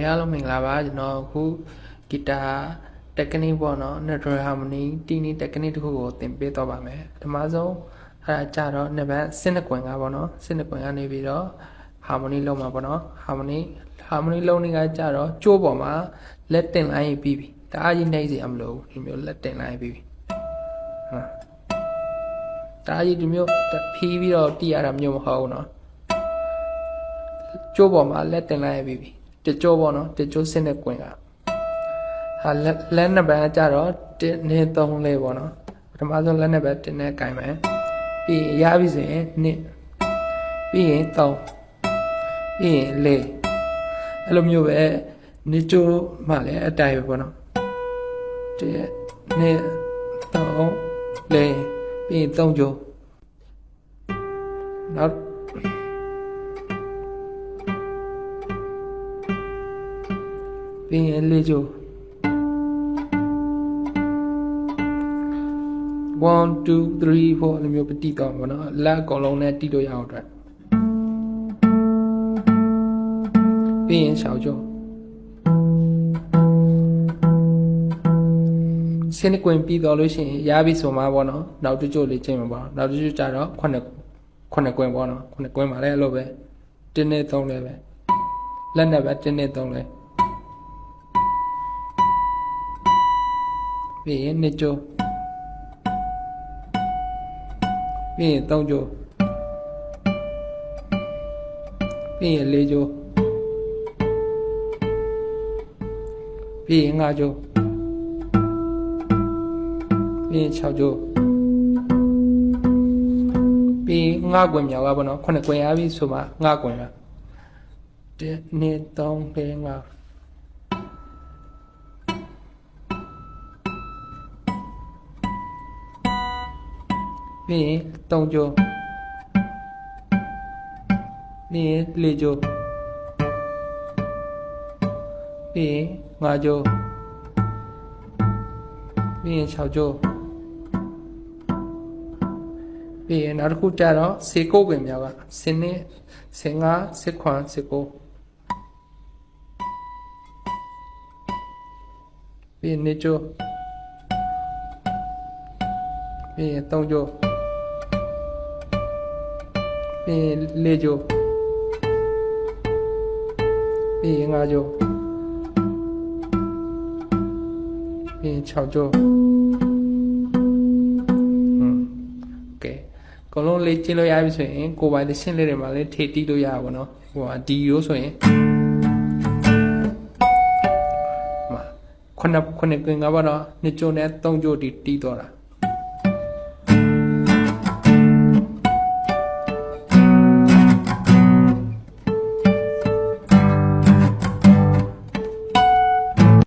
ကယ်အားလုံးမင်္ဂလာပါကျွန်တော်အခုဂီတာ technique ပေါ့နော် natural harmony တီနီ technique တစ်ခုကိုသင်ပေးတော့ပါမယ်ပထမဆုံးအဲဒါကြတော့နှစ်ဘက်စနစ်ကွင်ကပေါ့နော်စနစ်ကွင်ကနေပြီးတော့ harmony လုံးမှာပေါ့နော် harmony harmony လုံးနေကကြတော့ကျိုးပေါ်မှာလက်တင်လိုက်ရင်ပြီးပြီတအားကြီးနှိမ့်စီအမလို့ဒီမျိုးလက်တင်လိုက်ရင်ပြီးပြီဟုတ်တအားကြီးဒီမျိုးဖီးပြီးတော့တီးရတာမျိုးမဟုတ်ဘူးနော်ကျိုးပေါ်မှာလက်တင်လိုက်ရပြီ တကျိုးပေါ့နော်တကျိုးစနစ်ကွင်ကဟာလက်လက်နှစ်ဘက်ကျတော့1နဲ့3လေးပေါ့နော်ပထမဆုံးလက်နှစ်ဘက်1နဲ့ကင်မယ်ပြီးရင်ရပြီဆိုရင်2ပြီးရင်3ပြီးရင်4အဲ့လိုမျိုးပဲနေကျိုးမှလည်းအတိုင်းပဲပေါ့နော်1 2 3 4ပြီးရင်3ကျိုးနောက် ပြီးရင်4ကျိုး1 2 3 4အဲ့လိုမျိုးပတိတော့ပေါ့နော်လက်အကုန်လုံးနဲ့တီးလို့ရအောင်အတွက်ပြီးရင်6ကျိုးစင်းကွင်ပြီးတော့လို့ရှိရင်ရပြီဆိုမှပေါ့နော်နောက်တစ်ကျိုးလေးချိန်မှာပေါ့နောက်တစ်ကျိုးကြတော့9 9ကွင်ပေါ့နော်9ကွင်ပါလေအဲ့လိုပဲ1နဲ့3လဲပဲလက်နဲ့ပဲ1နဲ့3လဲ ပြီးရင်2ကျိုးပြီးရင်3ကျိုးပြီးရင်4ကျိုးပြီးရင်5ကျိုးပြီးရင်6ကျိုးပြီးရင်5ကွင်မြောက်ကပေါ့နော်9ကွင်ရပြီဆိုမှ5ကွင်က1 2 3 4 5 ပြီးရင်3ကျိုးပြီးရင်4ကျိုးပြီးရင်5ကျိုးပြီးရင်6ကျိုးပြီးရင်နောက်တစ်ခုကြတော့စေကုတ်ပင်မြောက်ကစင်းနဲ့စင်ငါစစ်ခွန်စစ်ကိုပြီးရင်2ကျိုးပြီးရင်3ကျိုး ပြီးလေးကျိုးပြီးငါးကျိုးပြီး6ကျိုးကလုံးလေးကျင်းလို့ရပြီဆိုရင်ကိုယ်ပိုင်သင်းလေးတွေမှာလည်းထိတီးလို့ရပါဘောနော်ဟိုဒီရိုးဆိုရင်ခုနှစ်ခုနှစ်ကင်ကပါတော့နှစ်ကျိုးနဲ့သုံးကျိုးတီးတီးတော့တာ